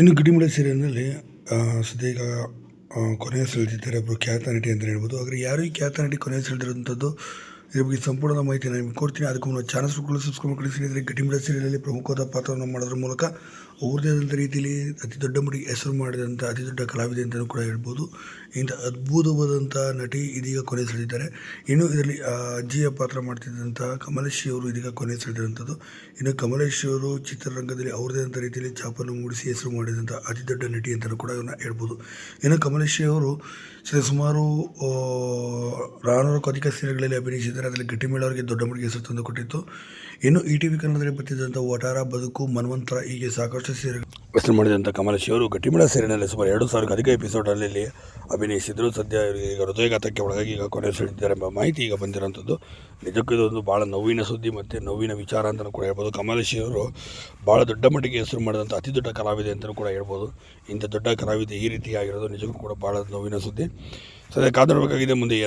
ಇನ್ನು ಗಿಡಿಮಡ ಸೀರಿಯಲ್ನಲ್ಲಿ ಸದ್ಯ ಕೊನೆಯ ಸೆಳೆದಿದ್ದಾರೆ ಒಬ್ಬರು ಖ್ಯಾತ ನಟಿ ಅಂತ ಹೇಳ್ಬೋದು. ಆದರೆ ಯಾರು ಈ ಖ್ಯಾತ ನಟಿ ಕೊನೆಯ ಸೆಳೆದಿರುವಂಥದ್ದು ಇದ್ರ ಬಗ್ಗೆ ಸಂಪೂರ್ಣ ಮಾಹಿತಿ ನಾನು ನಿಮಗೆ ಕೊಡ್ತೀನಿ. ಅದಕ್ಕೂ ಮುನ್ನ ಚಾನಲ್ ಕೂಡ ಸಬ್ಸ್ಕ್ರೈಬ್ ಮಾಡಿ ಸ್ನೇಹಿತರೆ ಗಟ್ಟಿಮಿಡ ಸೀರಿಯಲಲ್ಲಿ ಪ್ರಮುಖವಾದ ಪಾತ್ರವನ್ನು ಮಾಡೋದ್ರ ಮೂಲಕ ಅವ್ರದೇ ಆದಂಥ ರೀತಿಯಲ್ಲಿ ಅತಿ ದೊಡ್ಡ ಮಟ್ಟಿಗೆ ಹೆಸರು ಮಾಡಿದಂಥ ಅತಿ ದೊಡ್ಡ ಕಲಾವಿದೆ ಅಂತಲೂ ಕೂಡ ಹೇಳ್ಬೋದು. ಇಂಥ ಅದ್ಭುತವಾದಂಥ ನಟಿ ಇದೀಗ ಕೊನೆ ಸೆಳೆದಿದ್ದಾರೆ. ಇನ್ನು ಇದರಲ್ಲಿ ಅಜ್ಜಿಯ ಪಾತ್ರ ಮಾಡ್ತಿದ್ದಂಥ ಕಮಲೇಶಿ ಅವರು ಇದೀಗ ಕೊನೆ ಸೆಳೆದಿರುವಂಥದ್ದು. ಇನ್ನು ಕಮಲೇಶಿ ಅವರು ಚಿತ್ರರಂಗದಲ್ಲಿ ಅವ್ರದೇ ಆದಂಥ ರೀತಿಯಲ್ಲಿ ಛಾಪನ್ನು ಮೂಡಿಸಿ ಹೆಸರು ಮಾಡಿದಂಥ ಅತಿ ದೊಡ್ಡ ನಟಿ ಅಂತಲೂ ಕೂಡ ಇವನ್ನ ಹೇಳ್ಬೋದು. ಇನ್ನು ಕಮಲೇಶಿ ಅವರು ಸುಮಾರು ನಾನೂರಕ್ಕೂ ಅಧಿಕ ಸೀರೆಗಳಲ್ಲಿ ಅಭಿನಯಿಸಿದ್ದಾರೆ ಅದರಲ್ಲಿ ದೊಡ್ಡ ಮಟ್ಟಿಗೆ ಹೆಸರು ತಂದು ಕೊಟ್ಟಿತ್ತು. ಇನ್ನು ಇ ಟಿ ವಿ ಕನ್ನಡದಲ್ಲಿ ಬರ್ತಿದ್ದಂಥ ಒಟಾರ ಬದುಕು, ಮನ್ವಂತರ ಹೀಗೆ ಸಾಕಷ್ಟು ಸೇರಿ ಹೆಸರು ಮಾಡಿದಂಥ ಕಮಲೇಶ್ ಅವರು ಗಟ್ಟಿಮೇಳ ಸೇರಿನಲ್ಲಿ ಸುಮಾರು ಎರಡು ಸಾವಿರಕ್ಕೂ ಅಧಿಕ ಎಪಿಸೋಡಲ್ಲಿ ಅಭಿನಯಿಸಿದ್ರು. ಸದ್ಯ ಇವರಿಗೆ ಈಗ ಹೃದಯಘಾತಕ್ಕೆ ಒಳಗಾಗಿ ಈಗ ಕೊನೆ ಸೆಳೆದಿದ್ದಾರೆ ಎಂಬ ಮಾಹಿತಿ ಈಗ ಬಂದಿರೋಂಥದ್ದು. ನಿಜಕ್ಕೂ ಇದೊಂದು ಭಾಳ ನೋವಿನ ಸುದ್ದಿ ಮತ್ತು ನೋವಿನ ವಿಚಾರ ಅಂತಲೂ ಕೂಡ ಹೇಳ್ಬೋದು. ಕಮಲೇಶ್ ಅವರು ಭಾಳ ದೊಡ್ಡ ಮಟ್ಟಿಗೆ ಹೆಸರು ಮಾಡಿದಂಥ ಅತಿ ದೊಡ್ಡ ಕಲಾವಿದೆ ಅಂತಲೂ ಕೂಡ ಹೇಳ್ಬೋದು. ಇಂಥ ದೊಡ್ಡ ಕಲಾವಿದೆ ಈ ರೀತಿ ಆಗಿರೋದು ನಿಜಕ್ಕೂ ಕೂಡ ಭಾಳ ನೋವಿನ ಸುದ್ದಿ. ಸದ್ಯ ಕಾದು ನೋಡಬೇಕಾಗಿದೆ ಮುಂದೆ